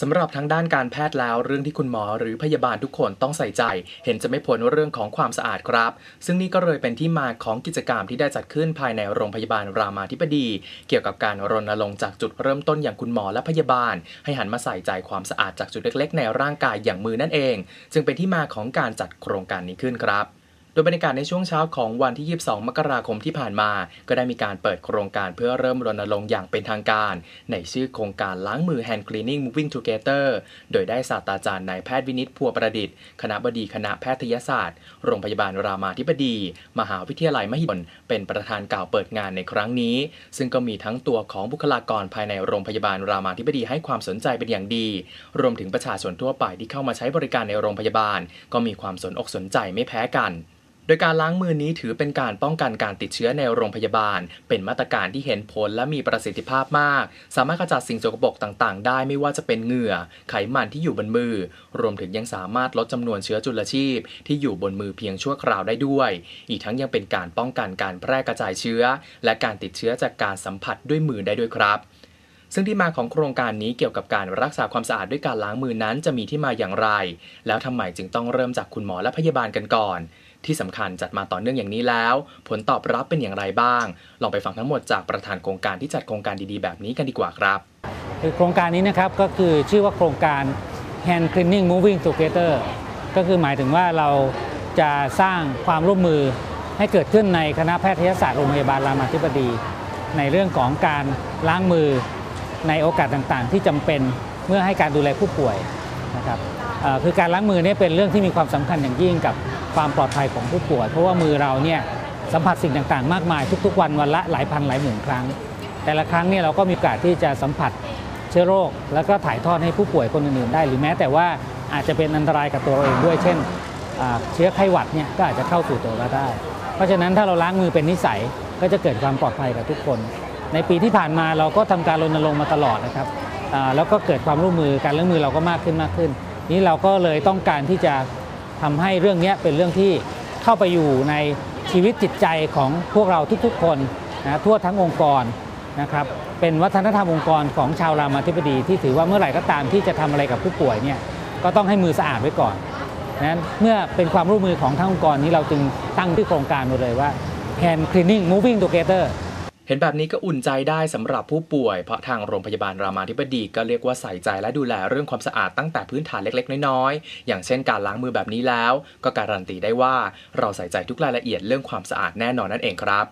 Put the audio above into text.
สำหรับทางด้านการแพทย์แล้วเรื่องที่คุณหมอหรือพยาบาลทุกคนต้องใส่ใจ เห็นจะไม่พ้นเรื่องของความสะอาดครับ ซึ่งนี่ก็เลยเป็นที่มาของกิจกรรมที่ได้จัดขึ้นภายในโรงพยาบาลรามาธิบดี เกี่ยวกับการรณรงค์จากจุดเริ่มต้นอย่างคุณหมอและพยาบาล ให้หันมาใส่ใจความสะอาดจากจุดเล็ก ๆ ในร่างกายอย่างมือนั่นเอง จึงเป็นที่มาของการจัดโครงการนี้ขึ้นครับ โดยบรรยากาศในช่วงเช้าของวันที่ 22 มกราคมที่ผ่านมา ก็ได้มีการเปิดโครงการเพื่อเริ่มรณรงค์อย่างเป็นทางการ ในชื่อโครงการล้างมือ Hand Cleaning Moving Together โดยได้ศาสตราจารย์นายแพทย์วินิตพัวประดิษฐ์ คณะบดีคณะแพทยศาสตร์ โรงพยาบาลรามาธิบดี มหาวิทยาลัยมหิดลเป็นประธานกล่าวเปิดงานในครั้งนี้ ซึ่งก็มีทั้งตัวของบุคลากรภายในโรงพยาบาลรามาธิบดีให้ความสนใจเป็นอย่างดี รวมถึงประชาชนทั่วไปที่เข้ามาใช้บริการในโรงพยาบาล ก็มีความสนอกสนใจไม่แพ้กัน โดยการล้างมือนี้ถือเป็นการป้องกันการติดเชื้อในโรงพยาบาล เป็นมาตรการที่เห็นผลและมีประสิทธิภาพมาก สามารถขจัดสิ่งสกปรกต่างๆ ได้ไม่ว่าจะเป็นเหงื่อ ไขมันที่อยู่บนมือ รวมถึงยังสามารถลดจำนวนเชื้อจุลชีพ ที่อยู่บนมือเพียงชั่วคราวได้ด้วย อีกทั้งยังเป็นการป้องกันการแพร่กระจายเชื้อ และการติดเชื้อจากการสัมผัสด้วยมือได้ด้วยครับซึ่งที่มาของโครงการนี้เกี่ยวกับการรักษาความสะอาดด้วยการล้างมือนั้นจะมีที่มาอย่างไร แล้วทำไมจึงต้องเริ่มจากคุณหมอและพยาบาลกันก่อน ที่สำคัญจัดมาต่อเนื่องอย่างนี้แล้ว ผลตอบรับเป็นอย่างไรบ้าง ลองไปฟังทั้งหมดจากประธานโครงการที่จัดโครงการดีๆ แบบนี้กันดีกว่าครับ คือโครงการนี้นะครับก็คือชื่อว่าโครงการ Hand Cleaning Moving Together ก็คือหมายถึงว่าเราจะสร้างความร่วมมือให้เกิดขึ้นในคณะแพทยศาสตร์โรงพยาบาลรามาธิบดี ในเรื่องของการล้างมือในโอกาสต่างๆ ที่จำเป็นเมื่อให้การดูแลผู้ป่วยนะครับคือการล้างมือนี่เป็นเรื่องที่มีความสำคัญอย่างยิ่งกับ ความปลอดภัยของผู้ป่วย เพราะว่ามือเราเนี่ยสัมผัสสิ่งต่างๆ มากมายทุกๆ วันวันละหลายพันหลายหมื่นครั้ง แต่ละครั้งเนี่ยเราก็มีโอกาสที่จะสัมผัสเชื้อโรค แล้วก็ถ่ายทอดให้ผู้ป่วยคนอื่นๆได้ หรือแม้แต่ว่าอาจจะเป็นอันตรายกับตัวเราเองด้วย เช่นเชื้อไข้หวัดเนี่ยก็อาจจะเข้าสู่ตัวเราได้ เพราะฉะนั้นถ้าเราล้างมือเป็นนิสัยก็จะเกิดความปลอดภัยกับทุกคน ในปีที่ผ่านมาเราก็ทำการรณรงค์มาตลอดนะครับแล้วก็เกิดความร่วมมือการล้างมือเราก็มากขึ้นมากขึ้น นี้เราก็เลยต้องการที่จะ ทำให้เรื่องนี้เป็นเรื่องที่เข้าไปอยู่ในชีวิตจิตใจของพวกเราทุกๆ คนนะทั่วทั้งองค์กรนะครับเป็นวัฒนธรรมองค์กรของชาวรามาธิบดี ที่ถือว่าเมื่อไหร่ก็ตามที่จะทำอะไรกับผู้ป่วยเนี่ยก็ต้องให้มือสะอาดไว้ก่อนนั้นเมื่อเป็นความร่วมมือของทั้งองค์กรนี้เราจึงตั้งที่โครงการมาเลยว่า Hand Cleaning Moving Together เห็นแบบนี้ก็อุ่นใจได้สำหรับผู้ป่วย เพราะทางโรงพยาบาลรามาธิบดีก็เรียกว่าใส่ใจและดูแลเรื่องความสะอาดตั้งแต่พื้นฐานเล็กๆ น้อยๆ อย่างเช่นการล้างมือแบบนี้แล้ว ก็การันตีได้ว่าเราใส่ใจทุกรายละเอียดเรื่องความสะอาดแน่นอนนั่นเองครับ